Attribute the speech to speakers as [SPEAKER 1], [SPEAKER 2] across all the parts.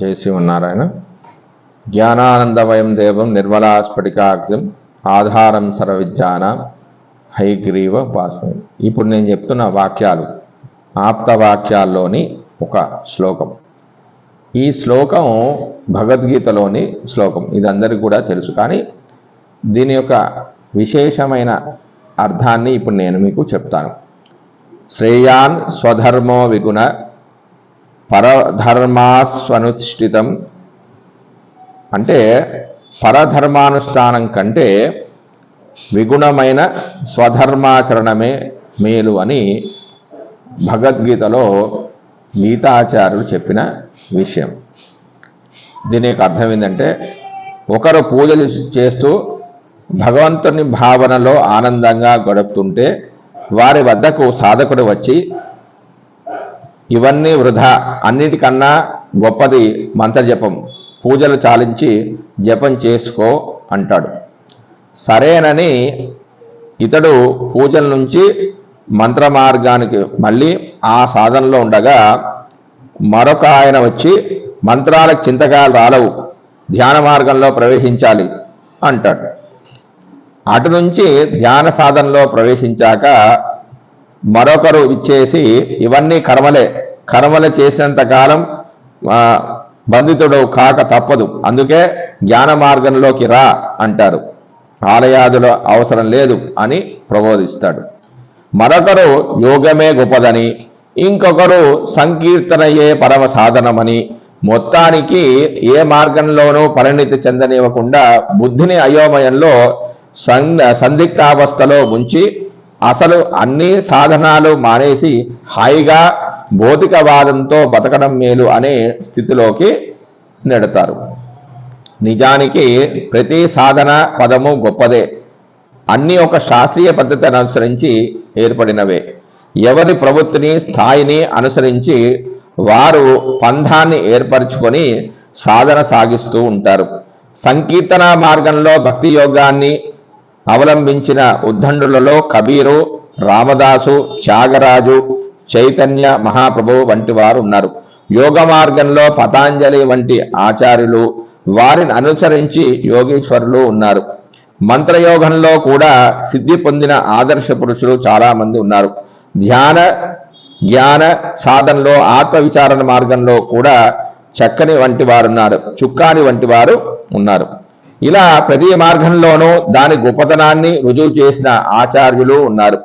[SPEAKER 1] జై శ్రీమన్నారాయణ. జ్ఞానానందమయం దేవం నిర్మలా స్ఫటికాగ్రం ఆధారం సర్వవిజ్ఞాన హైగ్రీవ ఉపాసన. ఇప్పుడు నేను చెప్తున్న వాక్యాలు ఆప్త వాక్యాల్లోని ఒక శ్లోకం. ఈ శ్లోకం భగవద్గీతలోని శ్లోకం. ఇది అందరికీ కూడా తెలుసు. కానీ దీని యొక్క విశేషమైన అర్థాన్ని ఇప్పుడు నేను మీకు చెప్తాను. శ్రేయాన్ స్వధర్మో విగుణ పరధర్మాస్వనుష్ఠితం. అంటే పరధర్మానుష్ఠానం కంటే విగుణమైన స్వధర్మాచరణమే మేలు అని భగవద్గీతలో గీతాచార్యులు చెప్పిన విషయం. దీని యొక్క అర్థం ఏంటంటే ఒకరు పూజలు చేస్తూ భగవంతుని భావనలో ఆనందంగా గడుపుతుంటే వారి వద్దకు సాధకుడు వచ్చి ఇవన్నీ వృధా అన్నిటికన్నా గొప్పది మంత్రజపం పూజలు చాలించి జపం చేసుకో అంటాడు. సరేనని ఇతడు పూజల నుంచి మంత్ర మార్గానికి మళ్ళీ ఆ సాధనలో ఉండగా మరొక ఆయన వచ్చి మంత్రాలకు చింతకాయలు రాలవు ధ్యాన మార్గంలో ప్రవేశించాలి అంటాడు. అటు నుంచి ధ్యాన సాధనలో ప్రవేశించాక మరొకరు ఇచ్చేసి ఇవన్నీ కర్మలే కర్మలు చేసినంత కాలం బంధితుడు కాక తప్పదు అందుకే జ్ఞాన మార్గంలోకి రా అంటారు. ఆలయాదుల అవసరం లేదు అని ప్రబోధిస్తాడు. మరొకరు యోగమే గొప్పదని ఇంకొకరు సంకీర్తనయే పరమ సాధనమని. మొత్తానికి ఏ మార్గంలోనూ పరిణితి చెందనివ్వకుండా బుద్ధిని అయోమయంలో సందిగ్ధావస్థలో ఉంచి అసలు అన్ని సాధనాలు మానేసి హాయిగా భౌతికవాదంతో బతకడం మేలు అనే స్థితిలోకి నెడతారు. నిజానికి ప్రతి సాధన పదము గొప్పదే. అన్ని ఒక శాస్త్రీయ పద్ధతిని అనుసరించి ఏర్పడినవే. ఎవరి ప్రవృత్తిని స్థాయిని అనుసరించి వారు పంథాన్ని ఏర్పరచుకొని సాధన సాగిస్తూ ఉంటారు. సంకీర్తన మార్గంలో భక్తి యోగాన్ని అవలంబించిన ఉద్దండులలో కబీరు రామదాసు త్యాగరాజు చైతన్య మహాప్రభు వంటి వారు ఉన్నారు. యోగ మార్గంలో పతాంజలి వంటి ఆచార్యులు వారిని అనుసరించి యోగేశ్వరులు ఉన్నారు. మంత్రయోగంలో కూడా సిద్ధి పొందిన ఆదర్శ పురుషులు చాలామంది ఉన్నారు. ధ్యాన జ్ఞాన సాధనలో ఆత్మ విచారణ మార్గంలో కూడా చక్కని వంటి వారు ఉన్నారు చుక్కాని వంటి వారు ఉన్నారు. ఇలా ప్రతి మార్గంలోనూ దాని గొప్పతనాన్ని రుజువు చేసిన ఆచార్యులు ఉన్నారు.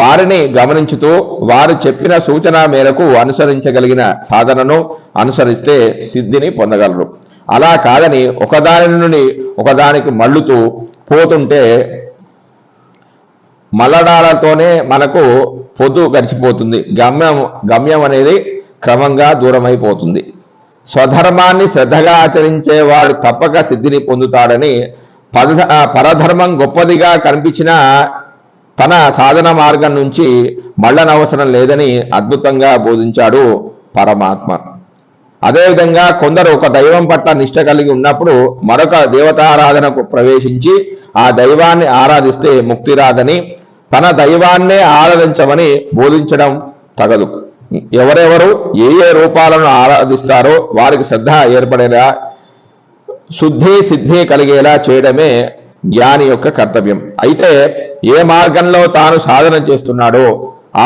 [SPEAKER 1] వారిని గమనించుతూ వారు చెప్పిన సూచన మేరకు అనుసరించగలిగిన సాధనను అనుసరిస్తే సిద్ధిని పొందగలరు. అలా కాదని ఒకదాని నుండి ఒకదానికి మళ్ళుతూ పోతుంటే మల్లడాలతోనే మనకు పొద్దు గడిచిపోతుంది. గమ్యం గమ్యం అనేది క్రమంగా దూరమైపోతుంది. స్వధర్మాన్ని శ్రద్ధగా ఆచరించేవాడు తప్పక సిద్ధిని పొందుతాడని పద పరధర్మం గొప్పదిగా కనిపించిన తన సాధన మార్గం నుంచి మళ్ళనవసరం లేదని అద్భుతంగా బోధించాడు పరమాత్మ. అదేవిధంగా కొందరు ఒక దైవం పట్ల నిష్ట కలిగి ఉన్నప్పుడు మరొక దేవతారాధనకు ప్రవేశించి ఆ దైవాన్ని ఆరాధిస్తే ముక్తి రాదని తన దైవాన్నే ఆరాధించమని బోధించడం తగదు. ఎవరెవరు ఏ ఏ రూపాలను ఆరాధిస్తారో వారికి శ్రద్ధ ఏర్పడేలా శుద్ధి సిద్ధి కలిగేలా చేయడమే జ్ఞాని యొక్క కర్తవ్యం. అయితే ఏ మార్గంలో తాను సాధన చేస్తున్నాడో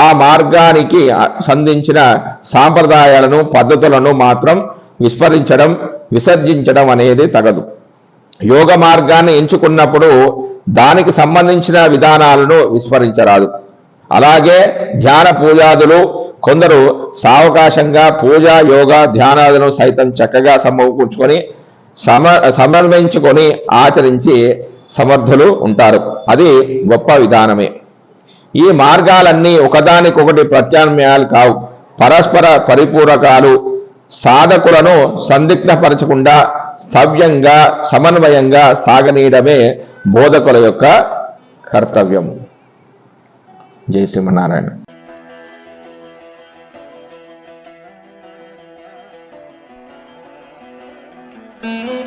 [SPEAKER 1] ఆ మార్గానికి సంధించిన సాంప్రదాయాలను పద్ధతులను మాత్రం విస్మరించడం విసర్జించడం అనేది తగదు. యోగ మార్గాన్ని ఎంచుకున్నప్పుడు దానికి సంబంధించిన విధానాలను విస్మరించరాదు. అలాగే ధ్యాన పూజాదులు కొందరు సావకాశంగా పూజ యోగ ధ్యానాదులను సైతం చక్కగా సమకూర్చుకొని సమ సమన్వయించుకొని ఆచరించి సమర్థులు ఉంటారు. అది గొప్ప విధానమే. ఈ మార్గాలన్నీ ఒకదానికొకటి ప్రత్యామ్నాయాలు కావు. పరస్పర పరిపూరకాలు సాధకులను సందిగ్ధపరచకుండా సవ్యంగా సమన్వయంగా సాగనీయడమే బోధకుల యొక్క కర్తవ్యం. జై సింహనారాయణ
[SPEAKER 2] thank you